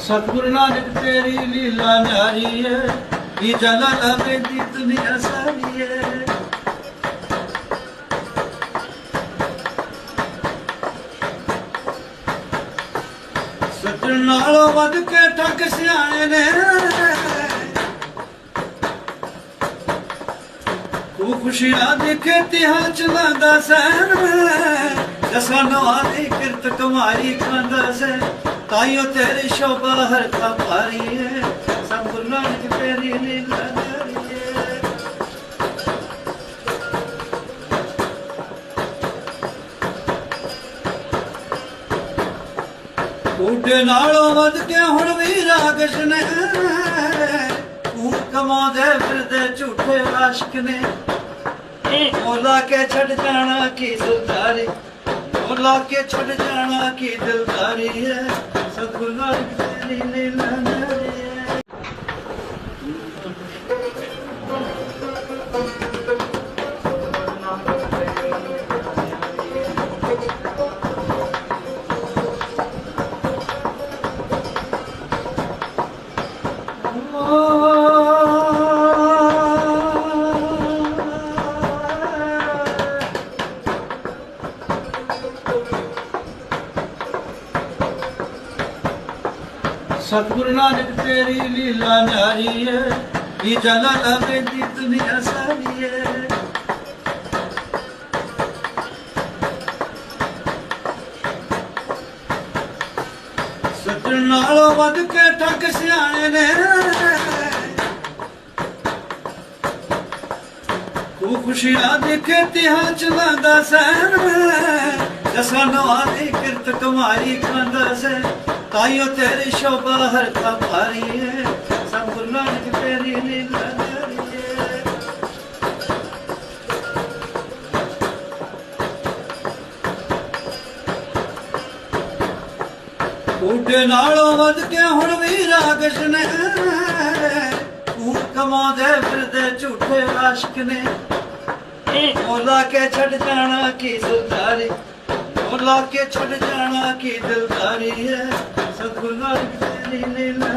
ਸਤਿਗੁਰੂ ਨਾਨਕ ਤੇਰੀ ਲੀਲਾ ਨਿਹਾਰੀ ਹੈ ਇਹ ਜਨ ਲਵੇ ਦੀ ਤੁਨੀ ਅਸਾ ਸੱਜਣ ਨਾਲੋਂ ਵੱਧ ਕੇ ਠੱਗ ਸਿਆਣੇ ਨੇ। ਤੂੰ ਖੁਸ਼ੀਆਂ ਦੇ ਖੇਤੀਆਂ ਚਲਾਉਂਦਾ ਸੈਨ। ਜਸਾਂ ਨਵਾਰੀ ਕਿਰਤ ਕਮਾਈ ਖਾਂਦਾ ਸੈ ਤਾਈਓ ਤੇਰੀ ਸ਼ੋਭਾ ਹਰ ਕਾ ਭਾਰੀ ਹੈ ਸਭ ਗੁਰਾਂ ਦੀ ਤੇਰੀ ਲੀਲਾ ਉਹਦੇ ਨਾਲੋਂ ਵੱਧ ਕੇ ਹੁਣ ਵੀ ਰਾਗਸ਼ ਨੇ। ਕਮਾਉਂਦੇ ਫਿਰਦੇ ਝੂਠੇ ਆਸ਼ਕ ਨੇ। ਉਹ ਲਾ ਕੇ ਛੱਡ ਜਾਣਾ ਕੀ ਦਿਲਦਾਰੀ? ਉਹ ਲਾ ਕੇ ਛੱਡ ਜਾਣਾ ਕੀ ਦਿਲਦਾਰੀ ਹੈ? ਸਤਿਗੁਰੂ ਨਾਨਕ ਤੇਰੀ ਲੀਲਾ ਸਤਿਗੁਰੂ ਨਾਨਕ ਤੇਰੀ ਲੀਲਾ ਨਾਰੀ ਹੈ ਇਹ ਜਲਾਲਾ ਦੀ ਦੁਨੀਆ ਸਾਰੀ ਏ ਸੱਜਣ ਨਾਲੋਂ ਵੱਧ ਕੇ ਠੱਗ ਸਿਆਣੇ ਨੇ। ਤੂੰ ਖੁਸ਼ੀਆਂ ਦੇ ਖੇਤੀਆਂ ਚਲਾਉਂਦਾ ਸੈਨ ਜਸਾਂ ਨਵਾਰੀ ਕਿਰਤ ਕਮਾਈ ਖਾਂਦਾ ਸੈ ਤਾਈਓ ਤੇਰੀ ਸ਼ੋਭਾ ਹਰ ਕਾ ਭਾਰੀ ਹੈ ਸਭ ਗੁਰਾਂ ਦੀ ਤੇਰੀ ਲੀਲਾ ਉਹਦੇ ਨਾਲੋਂ ਵੱਧ ਕੇ ਹੁਣ ਵੀ ਰਾਗਸ਼ ਨੇ ਤੂੰ ਕਮਾਉਂਦੇ ਫਿਰਦੇ ਝੂਠੇ ਆਸ਼ਕ ਨੇ। ਉਹ ਲਾ ਕੇ ਛੱਡ ਜਾਣਾ ਕੀ ਦਿਲਦਾਰੀ ਉਹ ਲਾ ਕੇ ਛੱਡ ਜਾਣਾ ਕੀ ਦਿਲਦਾਰੀ ਹੈ? ਸਤਿਗੁਰੂ ਨਾਨਕ ਤੇਰੀ ਲੀਲਾ